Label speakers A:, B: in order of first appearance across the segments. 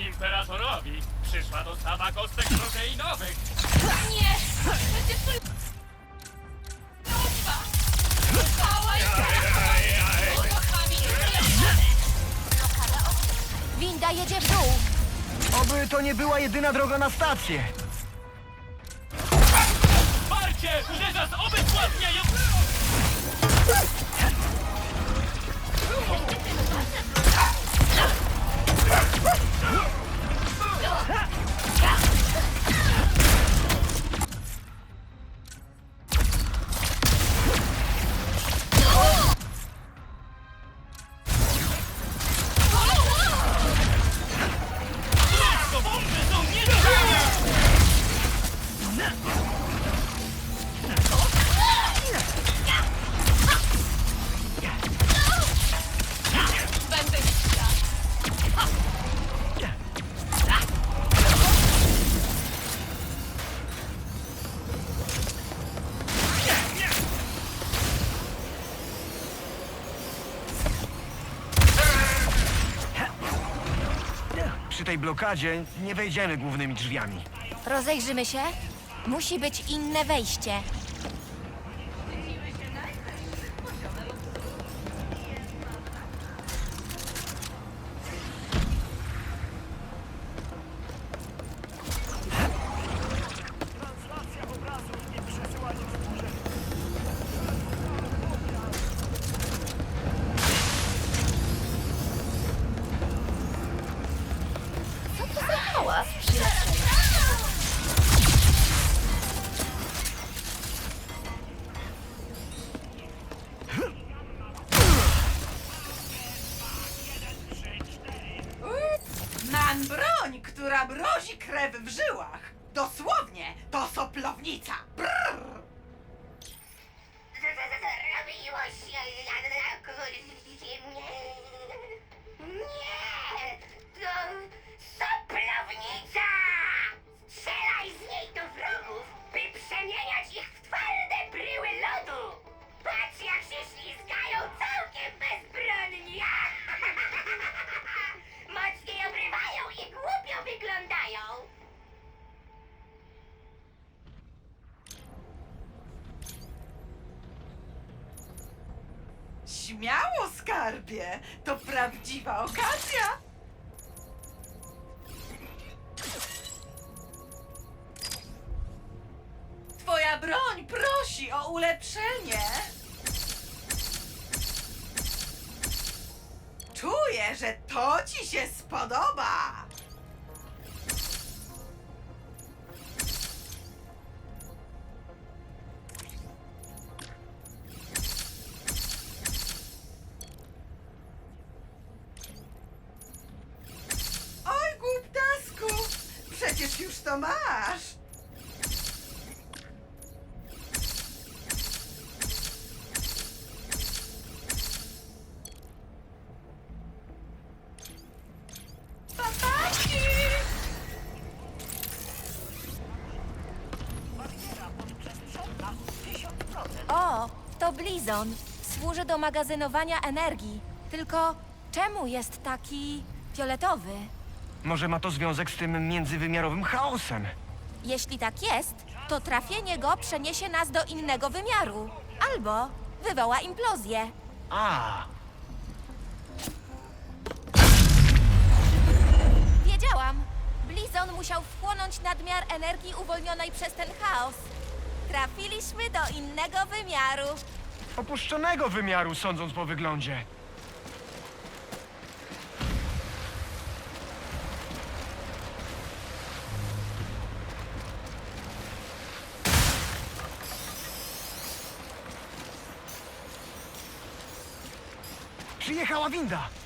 A: imperatorowi przyszła dostawa kostek proteinowych.
B: Nie! Przecież to... Prośba! Cała Uruchomić
C: Winda jedzie w dół.
D: Oby to nie była jedyna droga na stację. Przy tej blokadzie nie wejdziemy głównymi drzwiami.
C: Rozejrzymy się. Musi być inne wejście.
E: Która mrozi krew w żyłach. Dosłownie, to soplownica. Brrr. Śmiało, skarbie. To prawdziwa okazja. Twoja broń prosi o ulepszenie. Czuję, że to ci się spodoba.
C: Do magazynowania energii. Tylko czemu jest taki fioletowy?
D: Może ma to związek z tym międzywymiarowym chaosem.
C: Jeśli tak jest, to trafienie go przeniesie nas do innego wymiaru. Albo wywoła implozję.
D: A,
C: Wiedziałam. Blizon musiał wchłonąć nadmiar energii uwolnionej przez ten chaos. Trafiliśmy do innego wymiaru.
D: Opuszczonego wymiaru, sądząc po wyglądzie. Przyjechała winda!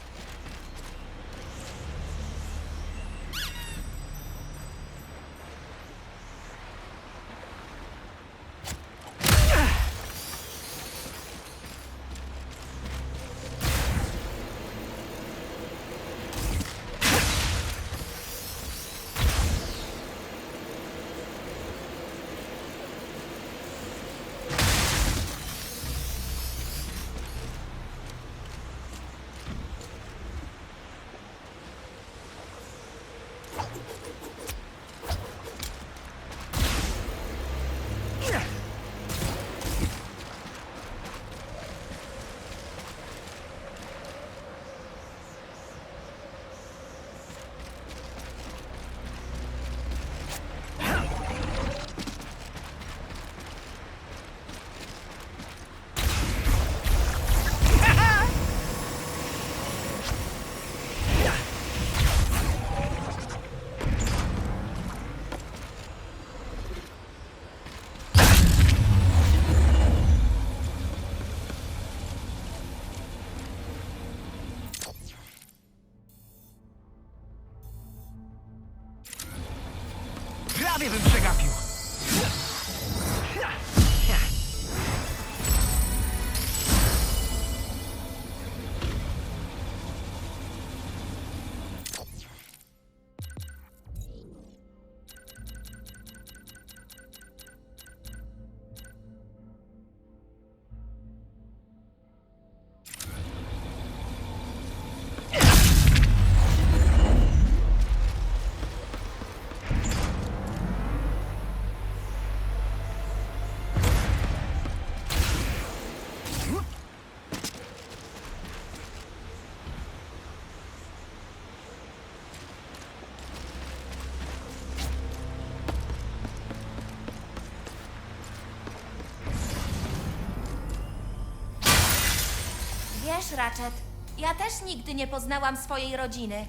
C: Ratchet, ja też nigdy nie poznałam swojej rodziny.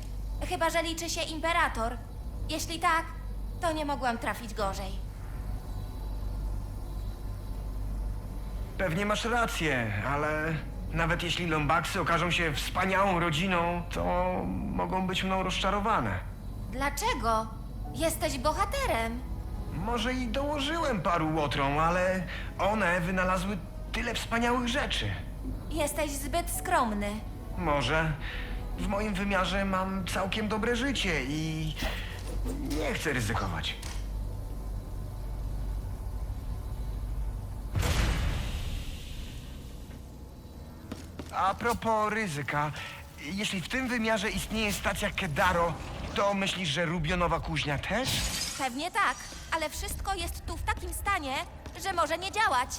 C: Chyba, że liczy się imperator. Jeśli tak, to nie mogłam trafić gorzej.
D: Pewnie masz rację, ale nawet jeśli Lombaksy okażą się wspaniałą rodziną, to mogą być mną rozczarowane.
C: Dlaczego? Jesteś bohaterem.
D: Może i dołożyłem paru łotrom, ale one wynalazły tyle wspaniałych rzeczy.
C: Jesteś zbyt skromny.
D: Może w moim wymiarze mam całkiem dobre życie i nie chcę ryzykować. A propos ryzyka, jeśli w tym wymiarze istnieje stacja Kedaro, to myślisz, że Rubionowa Kuźnia też?
C: Pewnie tak, ale wszystko jest tu w takim stanie, że może nie działać.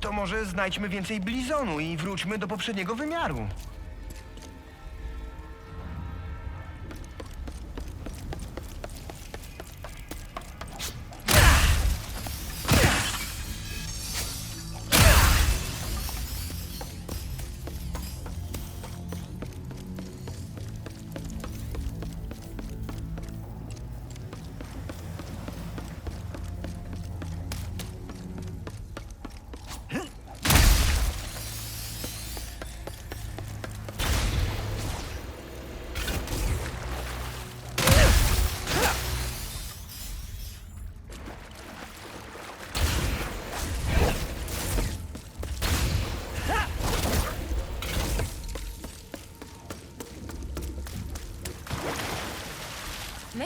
D: To może znajdźmy więcej blizonu i wróćmy do poprzedniego wymiaru.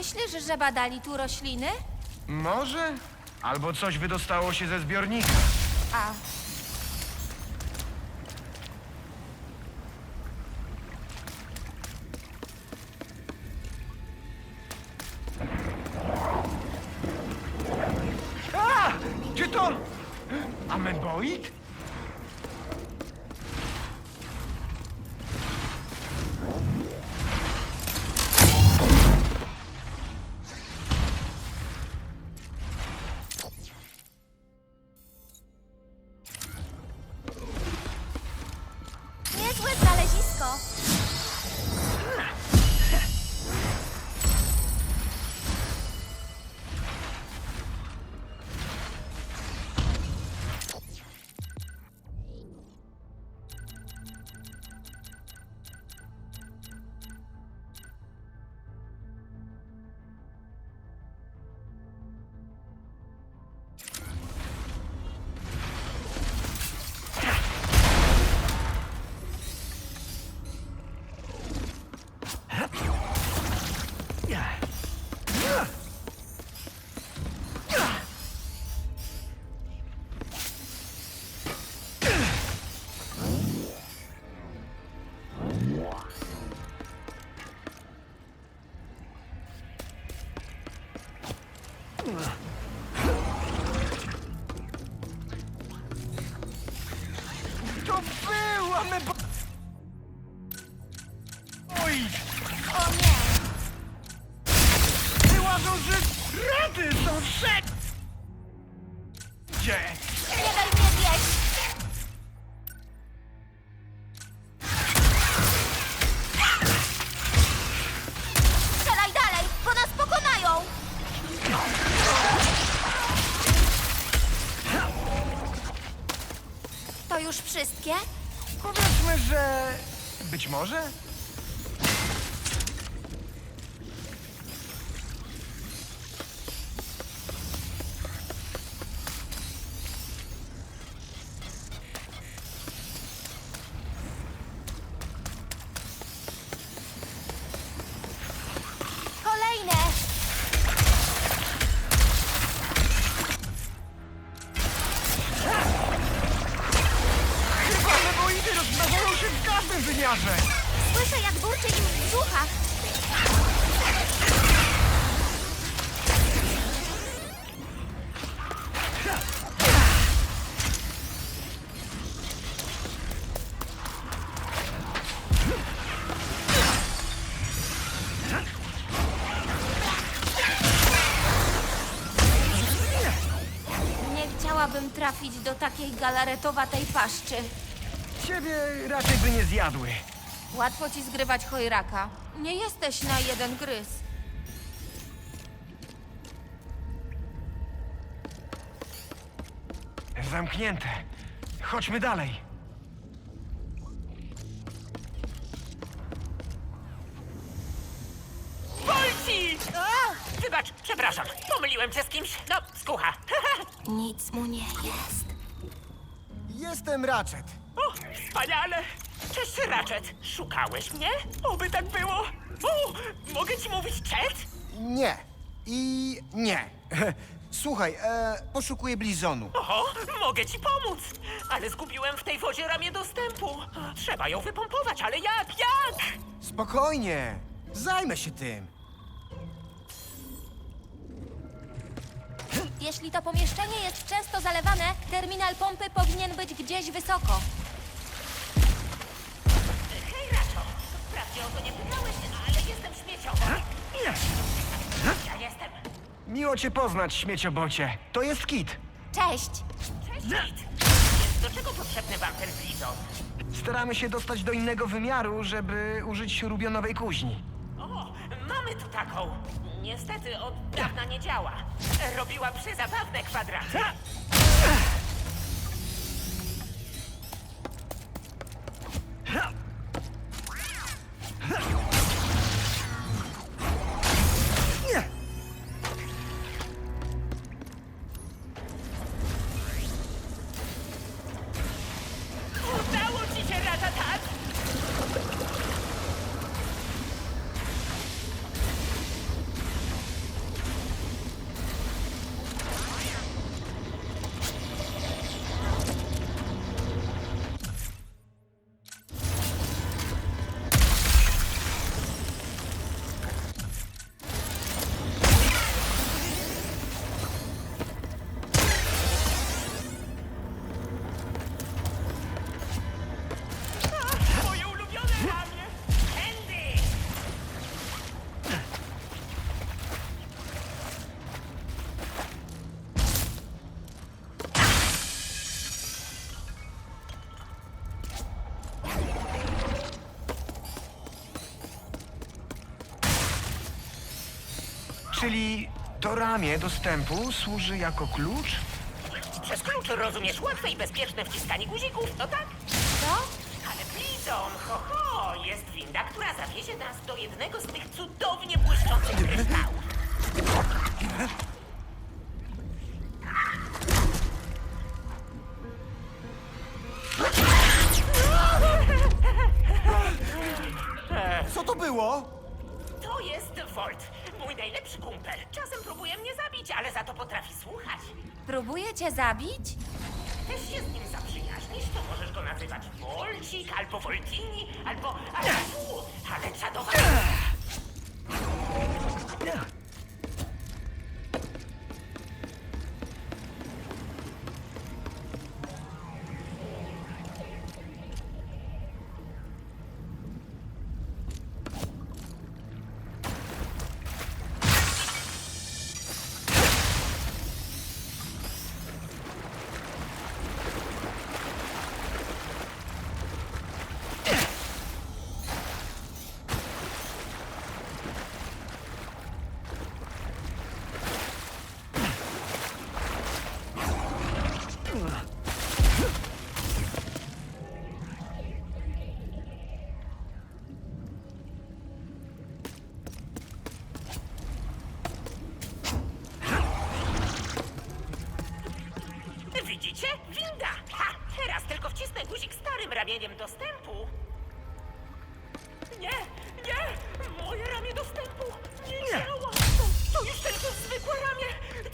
C: Myślisz, że badali tu rośliny?
D: Może? Albo coś wydostało się ze zbiornika.
C: A,
D: A! Czy to... Ameboid? Wyłażą, że rady są wszędzie!
C: Trafić do takiej galaretowatej paszczy.
D: Ciebie raczej by nie zjadły.
C: Łatwo ci zgrywać chojraka. Nie jesteś na jeden gryz.
D: Zamknięte. Chodźmy dalej.
F: Wybacz, przepraszam. Pomyliłem cię z kimś. No, skucha.
C: Nic mu nie jest.
G: Jestem Ratchet.
F: O, wspaniale! Cześć, Ratchet. Szukałeś mnie? Oby tak było. O, mogę ci mówić Chet?
G: Nie. I nie. Słuchaj, e, poszukuję Blizonu.
F: Oho, mogę ci pomóc. Ale zgubiłem w tej wodzie ramię dostępu. Trzeba ją wypompować, ale jak, jak?
G: Spokojnie. Zajmę się tym.
C: Jeśli to pomieszczenie jest często zalewane, terminal pompy powinien być gdzieś wysoko.
F: Hej, Racho. Wprawdzie o to nie pytałeś, ale jestem śmieciowo. Ja jestem.
D: Miło cię poznać, śmieciobocie. To jest Kit.
C: Cześć!
F: Cześć, Kit. Więc do czego potrzebny wam ten blizon?
D: Staramy się dostać do innego wymiaru, żeby użyć rubionowej kuźni.
F: O, mamy tu taką. Niestety od dawna nie działa. Robiła przezabawne kwadraty.
D: Czyli to ramię dostępu służy jako klucz?
F: Przez klucz rozumiesz łatwe i bezpieczne wciskanie guzików, no tak?
C: Co?
F: Ale Blizon, ho ho, jest winda, która zawiezie nas do jednego z tych cudownie błyszczących kryształów.
C: Cię zabić?
F: Też się z nim zaprzyjaźnisz, to możesz go nazywać Volcik, albo Voltini, albo... albo ale czadowa... guzik starym ramieniem dostępu. Nie! Nie! Moje ramię dostępu nie działa! To, to już tylko zwykłe ramię!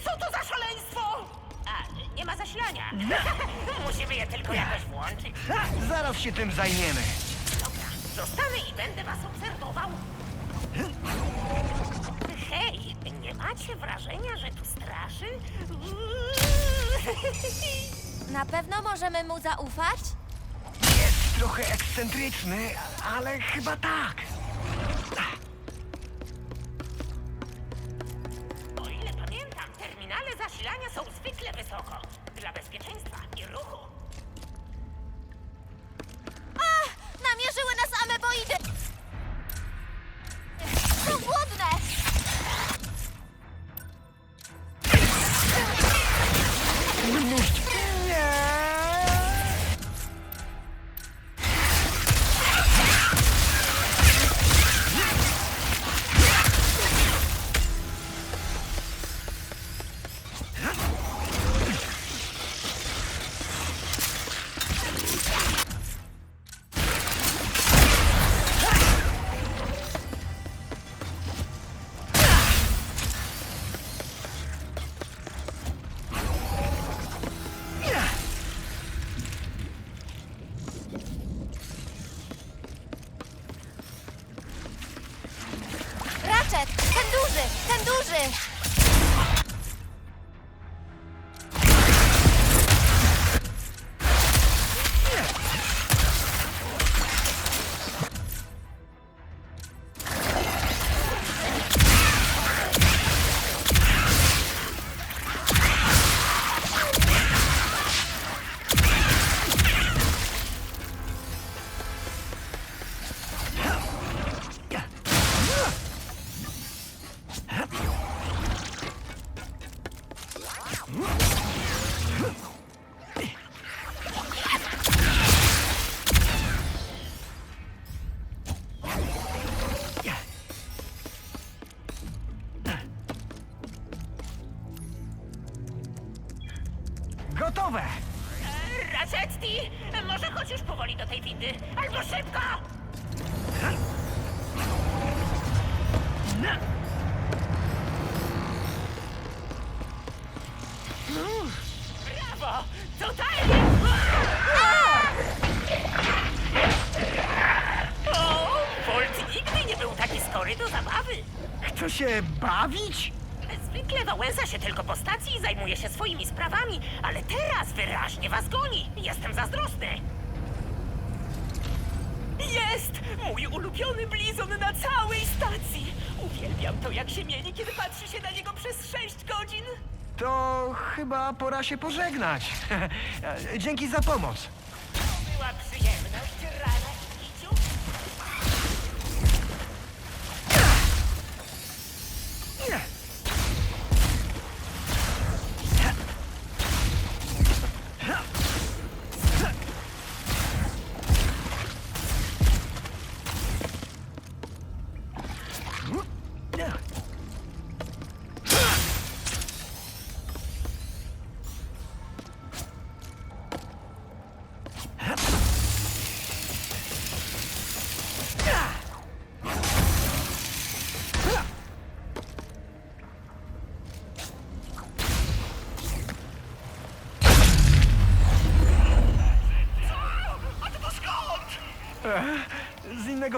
F: Co to za szaleństwo? A, nie ma zasilania. Musimy je tylko jakoś włączyć.
D: Zaraz się tym zajmiemy.
F: Dobra, zostanę i będę was obserwował. Hej, nie macie wrażenia, że tu straszy?
C: Na pewno możemy mu zaufać?
D: Trochę ekscentryczny, ale chyba tak.
F: O ile pamiętam, terminale zasilania są zwykle wysoko. Dla bezpieczeństwa i ruchu. A! Namierzyły nas ameboidy! Brawo! Totalnie! O, Bolt nigdy nie był taki skory do zabawy.
H: Chce się bawić?
F: Zwykle Wałęsa się tylko po stacji i zajmuje się swoimi sprawami, ale teraz wyraźnie was goni. Jestem zazdrosny. Jest! Mój ulubiony blizon na całej stacji! Uwielbiam to, jak się mieni, kiedy patrzy się na niego przez sześć godzin.
D: To chyba pora się pożegnać. Dzięki za pomoc.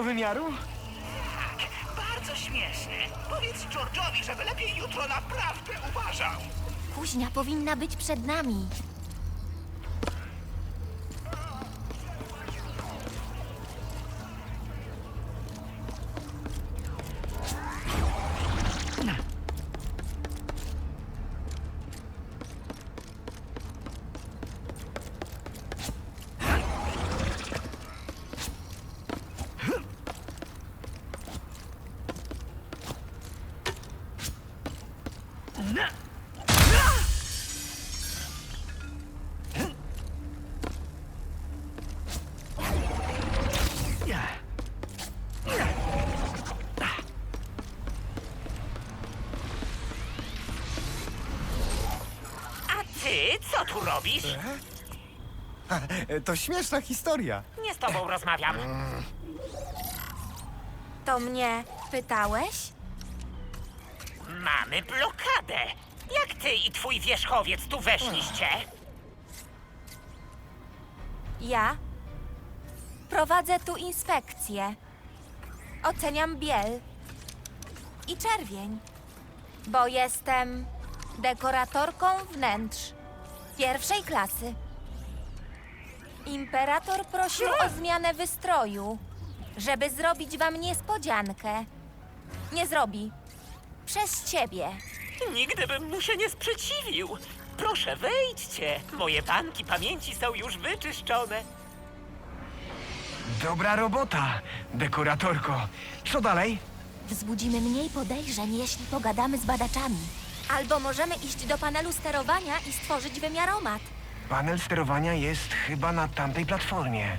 D: Innego wymiaru?
A: Bardzo śmieszne. Powiedz George'owi, żeby lepiej jutro naprawdę uważał.
C: Kuźnia powinna być przed nami.
F: Co tu robisz?
G: To śmieszna historia.
F: Nie z tobą rozmawiam.
C: To mnie pytałeś?
F: Mamy blokadę. Jak ty i twój wierzchowiec tu weszliście?
C: Ja prowadzę tu inspekcję. Oceniam biel i czerwień, bo jestem dekoratorką wnętrz pierwszej klasy. Imperator prosił o zmianę wystroju, żeby zrobić wam niespodziankę. Nie zrobi. Przez ciebie.
F: Nigdy bym mu się nie sprzeciwił. Proszę, wejdźcie. Moje banki pamięci są już wyczyszczone.
D: Dobra robota, dekoratorko. Co dalej?
C: Wzbudzimy mniej podejrzeń, jeśli pogadamy z badaczami. Albo możemy iść do panelu sterowania i stworzyć wymiaromat.
D: Panel sterowania jest chyba na tamtej platformie.